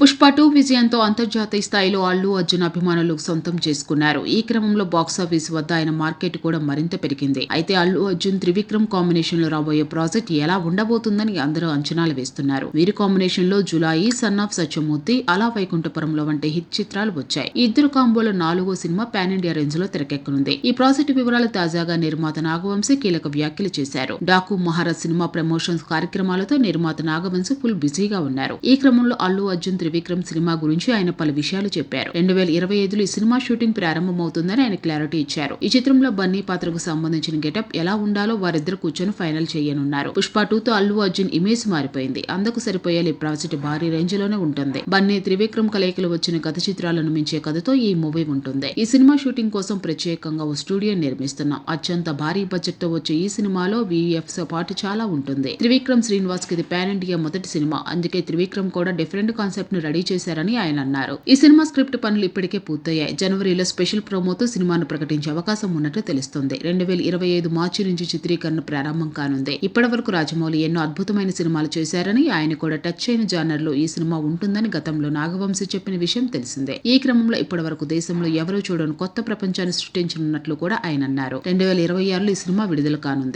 Pushpa two విజయంతో అంతర్జాతీయ స్థాయిలో అల్లు అర్జున్ అభిమానులు సొంతం చేసుకున్నారు. ఈ క్రమంలో బాక్సాఫీస్ వద్ద ఆయన మార్కెట్ కూడా మరింత పెరిగింది. అయితే అల్లు అర్జున్ త్రివిక్రమ్ కాంబినేషన్లో రాబోయే ప్రాజెక్ట్ ఎలా ఉండబోతుందని అందరూ అంచనాలు వేస్తున్నారు. వీరి కాంబినేషన్లో జులాయి సన్ ఆఫ్ సత్యమూర్తి అలా వైకుంఠపురంలో వంటి హిట్ చిత్రాలు వచ్చాయి. ఇద్దరు కాంబోలో నాలుగో సినిమా పాన్ ఇండియా రేంజ్లో తెరకెక్కనుంది. ఈ ప్రాజెక్ట్ వివరాలు తాజాగా నిర్మాత నాగవంశీ కీలక వ్యాఖ్యలు చేశారు. డాకు మహారాజ్ సినిమా ప్రమోషన్స్ కార్యక్రమాలతో నిర్మాత నాగవంశీ ఫుల్ బిజీగా ఉన్నారు. ఈ క్రమంలో అల్లు అర్జున్ త్రివిక్రమ్ సినిమా గురించి ఆయన పలు విషయాలు చెప్పారు. రెండు వేల ఇరవై ఐదులో ఈ సినిమా షూటింగ్ ప్రారంభమవుతుందని ఆయన క్లారిటీ ఇచ్చారు. ఈ చిత్రంలో బన్నీ పాత్రకు సంబంధించిన గెటప్ ఎలా ఉండాలో వారిద్దరు కూర్చొని ఫైనల్ చేయనున్నారు. పుష్ప టూ తో అల్లు అర్జున్ ఇమేజ్ మారిపోయింది. అందుకు సరిపోయే ఈ ప్రాజెక్ట్ భారీ రేంజ్లోనే ఉంటుంది. బన్నీ త్రివిక్రమ్ కలయికలు వచ్చిన కథ చిత్రాలను మించే కథతో ఈ మూవీ ఉంటుంది. ఈ సినిమా షూటింగ్ కోసం ప్రత్యేకంగా ఓ స్టూడియో నిర్మిస్తున్నాం. అత్యంత భారీ బడ్జెట్తో వచ్చే ఈ సినిమాలో విఎఫ్తో పాటు చాలా ఉంటుంది. త్రివిక్రమ్ శ్రీనివాస్కి ఇది పాన్ ఇండియా మొదటి సినిమా. అందుకే త్రివిక్రమ్ కూడా డిఫరెంట్ కాన్సెప్ట్ ను రెడీ చేశారని ఆయన అన్నారు. ఈ సినిమా స్క్రిప్ట్ పనులు ఇప్పటికే పూర్తయ్యాయి. జనవరిలో స్పెషల్ ప్రోమోతో సినిమాను ప్రకటించే అవకాశం ఉన్నట్లు తెలుస్తుంది. రెండు వేల ఇరవై ఐదు మార్చి నుంచి చిత్రీకరణ ప్రారంభం కానుంది. ఇప్పటి వరకు రాజమౌళి ఎన్నో అద్భుతమైన సినిమాలు చేశారని ఆయన కూడా టచ్ అయిన జానర్లో ఈ సినిమా ఉంటుందని గతంలో నాగవంశీ చెప్పిన విషయం తెలిసిందే. ఈ క్రమంలో ఇప్పటి వరకు దేశంలో ఎవరూ చూడని కొత్త ప్రపంచాన్ని సృష్టించనున్నట్లు కూడా ఆయన అన్నారు. రెండు వేల ఇరవై ఆరులో ఈ సినిమా విడుదల కానుంది.